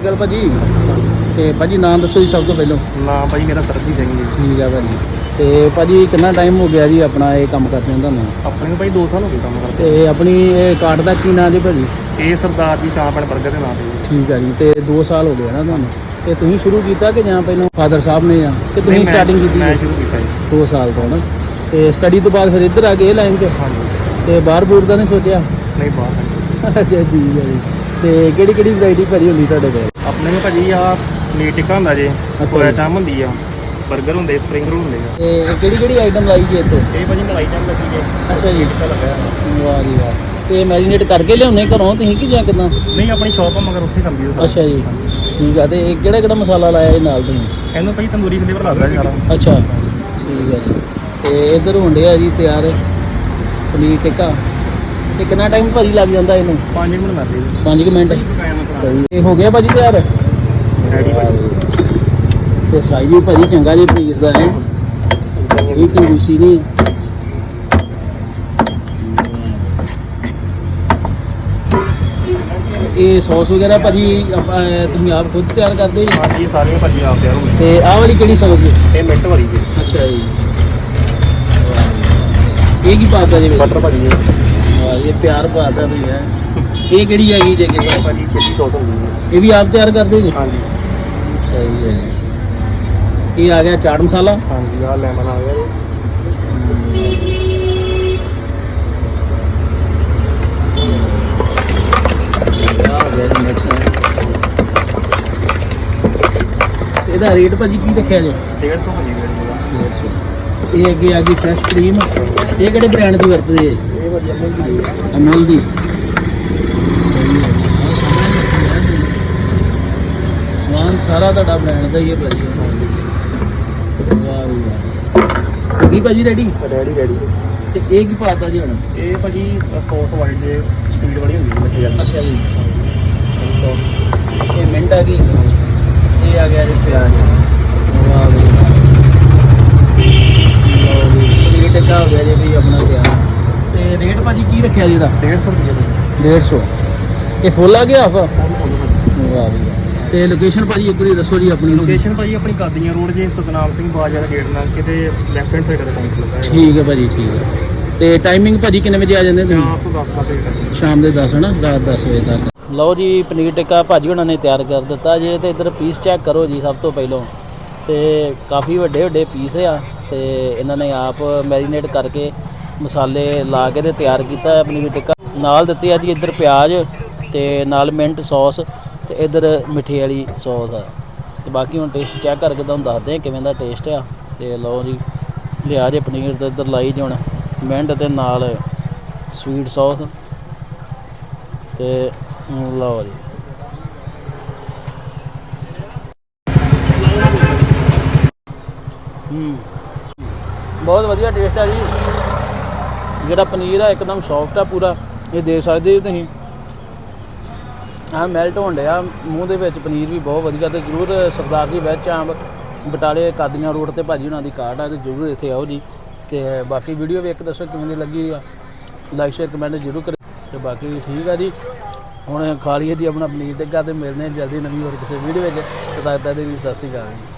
ਅਕਾਲ ਭਾਜੀ। ਤੇ ਭਾਜੀ ਨਾਮ ਦੱਸੋ ਜੀ ਸਭ ਤੋਂ ਪਹਿਲਾਂ। ਨਾ ਭਾਈ ਮੇਰਾ ਸਰਦੀ ਸਿੰਘ ਜੀ। ਠੀਕ ਆ ਭਾਜੀ। ਤੇ ਭਾਜੀ ਕਿੰਨਾ ਟਾਈਮ ਹੋ ਗਿਆ ਜੀ ਆਪਣਾ ਇਹ ਕੰਮ ਕਰਦੇ ਨੂੰ ਤੁਹਾਨੂੰ? ਆਪਣੇ ਨੂੰ ਭਾਈ 2 ਸਾਲ ਹੋ ਗਏ ਕੰਮ ਕਰਦੇ। ਤੇ ਆਪਣੀ ਇਹ ਕਾਰਡ ਦਾ ਕੀ ਨਾਮ ਜੀ ਭਾਜੀ? ਇਹ ਸਰਦਾਰ ਜੀ ਚਾਂਪਣ 버ਗਰ ਦੇ ਨਾਂ ਤੇ। ਠੀਕ ਆ ਜੀ ਤੇ 2 ਸਾਲ ਹੋ ਗਏ ਨਾ ਤੁਹਾਨੂੰ। ਤੇ ਤੁਸੀਂ ਸ਼ੁਰੂ ਕੀਤਾ ਕਿ ਜਾਂ ਪਹਿਲਾਂ ਫਾਦਰ ਸਾਹਿਬ ਨੇ ਜਾਂ ਕਿ ਤੁਸੀਂ ਸਟਾਰਟਿੰਗ ਕੀਤੀ ਮੈਂ ਸ਼ੁਰੂ ਕੀਤਾ ਜੀ। 2 ਸਾਲ ਤੋਂ ਨਾ। ਤੇ ਸਟੱਡੀ ਤੋਂ ਬਾਅਦ ਫਿਰ ਇੱਧਰ ਆ ਗਏ ਇਹ ਲਾਈਨ ਹਾਂਜੀ। ਤੇ ਬਾਹਰ ਬੂਰ ਦਾ ਨਹੀਂ ਸੋਚਿਆ? ਨਹੀਂ ਬਾਹਰ ਅੱਛਾ ਠੀਕ ਹੈ ਜੀ। ਤੇ ਕਿਹੜੀ ਕਿਹੜੀ ਵੈਰਾਈਟੀ ਭਰੀ ਹੁੰਦੀ ਤੁਹਾਡੇ ਕੋਲ? ਆਪਣੇ ਨੂੰ ਭਾਜੀ ਆ ਪਨੀਰ ਟਿੱਕਾ ਹੁੰਦਾ ਜੇ ਅੱਛਾ ਸੋਇਆ ਜੀ। ਚਾਂਪ ਹੁੰਦੀ ਆ 버ਗਰ ਹੁੰਦੇ ਸਪਰਿੰਗ ਰੋਲ ਹੁੰਦੇ ਆ। ਤੇ ਕਿਹੜੀ ਕਿਹੜੀ ਆਈਟਮ ਲਾਈ ਜੀ ਇੱਥੇ? ਇਹ ਭਾਜੀ ਮਲਾਈ ਚਾਂਪ ਲੱਗੀ ਜੇ ਅੱਛਾ ਜੀ। ਟਿੱਕਾ ਲੱਗਾ ਹੋਇਆ। ਵਾਹ ਜੀ ਵਾਹ। ਤੇ ਮੈਰੀਨੇਟ ਕਰਕੇ ਲਿਆਉਣੇ ਘਰੋਂ ਤੁਸੀਂ ਕਿ ਜਾਂ ਕਿਦਾਂ? ਨਹੀਂ ਆਪਣੀ ਸ਼ਾਪ ਆ ਮਗਰ ਉੱਥੇ ਕਰਦੀ ਉਹ ਅੱਛਾ ਜੀ। ਠੀਕ ਆ ਤੇ ਇਹ ਕਿਹੜਾ ਕਿਹੜਾ ਮਸਾਲਾ ਲਾਇਆ ਇਹ ਨਾਲ ਤੁਸੀਂ? ਇਹਨੂੰ ਭਾਈ ਤੰਦੂਰੀ ਫਲੇਵਰ ਲੱਗਦਾ ਜੀ ਸਾਰਾ। ਅੱਛਾ। ਠੀਕ ਆ ਜੀ। ਤੇ ਇੱਧਰ ਹੁੰਦੇ ਆ ਜੀ ਤਿਆਰ ਪਨੀਰ ਟਿੱਕਾ। ਤੇ ਕਿੰਨਾ ਟਾਈਮ ਭਾਜੀ ਲੱਗ ਜਾਂਦਾ ਇਹਨੂੰ? 5 ਮਿੰਟ ਲੱਗਦੇ ਜੀ 5 ਮਿੰਟ। ਸਹੀ ਇਹ ਹੋ ਗਿਆ ਭਾਜੀ ਤਿਆਰ? ਰੈਡੀ ਭਾਜੀ। ਤੇ ਸਾਈਜ਼ ਵੀ ਭਾਜੀ ਚੰਗਾ ਜੀ ਪਨੀਰ ਦਾ ਹੈ ਇਹ ਕੀ ਰੂਸੀ ਨਹੀਂ ਇਹ ਸੌਸ ਵਗੈਰਾ ਭਾਜੀ ਤੁਸੀਂ ਆਪ ਖੁਦ ਤਿਆਰ ਕਰਦੇ ਹੋ ਜੀ ਸਾਰੇ ਭਾਜੀ ਆਪ ਤਿਆਰ ਹੋਏ ਤੇ ਆਹ ਵਾਲੀ ਕਿਹੜੀ ਸੌਸ ਹੈ ਇਹ ਮਿੰਟ ਵਾਲੀ ਜੀ। ਅੱਛਾ ਜੀ। ਇਹ ਕੀ ਪਾਤਾ ਜੀ? ਬਟਰ ਭਾਜੀ ਵਾਹ ਇਹ ਪਿਆਰ ਪਾਤਾ ਵੀ ਹੈ। ਇਹ ਕਿਹੜੀ ਹੈਗੀ ਜੇ ਕਿ ਭਾਜੀ ਚਿੱਟੀ ਸੌਸ ਹੁੰਦੀ ਹੈ। ਇਹ ਵੀ ਆਪ ਤਿਆਰ ਕਰਦੇ ਜੀ? ਹਾਂਜੀ। ਸਹੀ ਹੈ ਜੀ। ਇਹ ਆ ਗਿਆ ਚਾਟ ਮਸਾਲਾ? ਹਾਂਜੀ ਆ ਲੈਮਨ ਆ ਗਿਆ ਇਹਦਾ ਰੇਟ ਭਾਜੀ ਕੀ ਰੱਖਿਆ ਜੀ? 150 ਭਾਜੀ ਰੈਡੀ 150 ਇਹ ਅੱਗੇ ਆ ਗਈ ਫਰੈਸ਼ ਕਰੀਮ ਇਹ ਕਿਹੜੇ ਬ੍ਰਾਂਡ ਦੀ ਵਰਤਦੇ ਭਾਜੀ ਅਮਲ ਦੀ ਜੀ। ਜੀ। ਸਮਾਨ ਸਾਰਾ ਤੁਹਾਡਾ ਬ੍ਰਾਂਡ ਦਾ ਹੀ ਹੈ ਭਾਜੀ। ਵਾਹ ਵਾਹ। ਕੀ ਭਾਜੀ ਰੈਡੀ ਰੈਡੀ ਰੈਡੀ ਤੇ ਇਹ ਕੀ ਪਾਤਾ ਜੀ ਹੁਣ? ਇਹ ਭਾਜੀ ਸੌਸ ਵਾਈਟ ਦੇ ਸਪੀਡ ਵਾਲੀ ਹੁੰਦੀ ਵਾਲੀ ਅੱਛਾ ਜੀ। ਇਹ ਮਿੰਟ ਆ ਗਈ। ਇਹ ਆ ਗਿਆ ਜੀ ਪਿਆਜ਼ ਵਾਹ ਵਾਹ। ਲਓ ਜੀ ਪਨੀਰ ਟਿੱਕਾ ਹੋ ਗਿਆ ਜੀ ਵੀ ਆਪਣਾ ਤਿਆਰ। ਤੇ ਰੇਟ ਭਾਜੀ ਕੀ ਰੱਖਿਆ ਜੀ ਇਹਦਾ? 150 ਰੁਪਏ ਦੇ। 150 ਇਹ ਫੁੱਲ ਆ ਗਿਆ ਆਪ? ਵਾਹ ਵਾਹ। ਤੇ ਲੋਕੇਸ਼ਨ ਭਾਜੀ ਇੱਕ ਵਾਰੀ ਦੱਸੋ ਜੀ ਆਪਣੀ ਲੋਕੇਸ਼ਨ ਭਾਜੀ ਆਪਣੀ ਕਾਦੀਆਂ ਰੋਡ ਜੇ ਸਤਨਾਮ ਸਿੰਘ ਬਾਜ਼ਾਰ ਗੇਟ ਨਾਲ ਕਿਤੇ ਲੈਫਟ ਹੈਂਡ ਸਾਈਡ ਤੇ ਕਾਊਂਟਰ ਲੱਗਾ ਹੈ ਠੀਕ ਹੈ ਭਾਜੀ ਠੀਕ ਹੈ। ਤੇ ਟਾਈਮਿੰਗ ਭਾਜੀ ਕਿੰਨੇ ਵਜੇ ਆ ਜਾਂਦੇ ਤੁਸੀਂ? ਜਾਂ 10 ਵਜੇ ਤੱਕ ਸ਼ਾਮ ਦੇ 10 ਹਨਾ? ਰਾਤ 10 ਵਜੇ ਤੱਕ। ਲਓ ਜੀ ਪਨੀਰ ਟਿੱਕਾ ਭਾਜੀ ਉਹਨਾਂ ਨੇ ਤਿਆਰ ਕਰ ਦਿੱਤਾ। ਜੇ ਤੇ ਇਧਰ ਪੀਸ ਚੈੱਕ ਕਰੋ ਜੀ ਸਭ ਤੋਂ ਪਹਿਲਾਂ। ਤੇ ਕਾਫੀ ਵੱਡੇ ਵੱਡੇ ਪੀਸ ਆ। ਤੇ ਇਹਨਾਂ ਨੇ ਆਪ ਮੈਰੀਨੇਟ ਕਰਕੇ ਮਸਾਲੇ ਲਾ ਕੇ ਤੇ ਤਿਆਰ ਕੀਤਾ ਹੈ ਪਨੀਰ ਟਿੱਕਾ। ਨਾਲ ਦਿੱਤੀ ਆ ਜੀ ਇੱਧਰ ਪਿਆਜ਼ ਤੇ ਨਾਲ ਮਿੰਟ ਸੌਸ ਤੇ ਇੱਧਰ ਮਿੱਠੀ ਵਾਲੀ ਸੌਸ ਆ। ਤੇ ਬਾਕੀ ਹੁਣ ਟੇਸਟ ਚੈੱਕ ਕਰਕੇ ਤੁਹਾਨੂੰ ਦੱਸਦੇ ਹਾਂ ਕਿਵੇਂ ਦਾ ਟੇਸਟ ਆ। ਤੇ ਲਓ ਜੀ, ਲਿਆ ਜੇ ਪਨੀਰ ਤੇ ਇੱਧਰ ਲਾਈ ਜੀ ਮਿੰਟ ਤੇ ਨਾਲ ਸਵੀਟ ਸੌਸ ਤੇ ਲਓ ਜੀ। ਹੂੰ। ਬਹੁਤ ਵਧੀਆ ਟੇਸਟ ਆ ਜੀ। ਜਿਹੜਾ ਪਨੀਰ ਆ, ਇੱਕਦਮ ਸੌਫਟ ਆ ਪੂਰਾ। ਇਹ ਦੇ ਸਕਦੇ ਹੋ ਤੁਸੀਂ। ਆ ਮੈਲਟ ਹੋਣ ਡਿਆ। ਮੂੰਹ ਦੇ ਵਿੱਚ ਪਨੀਰ ਵੀ ਬਹੁਤ ਵਧੀਆ ਤੇ ਜਰੂਰ ਸਰਦਾਰ ਦੀ ਵੈਜ ਚਾਂਪ, ਬਟਾਲੇ ਕਾਦੀਆਂ ਰੋਡ ਤੇ ਭਾਜੀ ਉਹਨਾਂ ਦੀ ਕਾਰਡ ਆ ਤੇ ਜਰੂਰ ਇੱਥੇ ਆਓ ਜੀ। ਤੇ ਬਾਕੀ ਵੀਡੀਓ ਵੀ ਇੱਕ ਦੱਸੋ ਕਿਵੇਂ ਦੀ ਲੱਗੀ ਆ। ਲਾਈਕ ਸ਼ੇਅਰ ਕਮੈਂਟ ਜਰੂਰ ਕਰਿਓ। ਤੇ ਬਾਕੀ ਠੀਕ ਆ ਜੀ। ਹੁਣ ਖਾ ਲਈਏ ਜੀ ਆਪਣਾ ਪਨੀਰ ਟਿੱਕਾ ਤੇ ਮਿਲਦੇ ਹਾਂ ਜਲਦੀ ਨਵੀਂ ਹੋਰ ਕਿਸੇ ਵੀਡੀਓ ਵਿੱਚ। ਤਦ ਤੱਕ ਦੀ ਸਤਿ ਸ਼੍ਰੀ ਅਕਾਲ ਜੀ।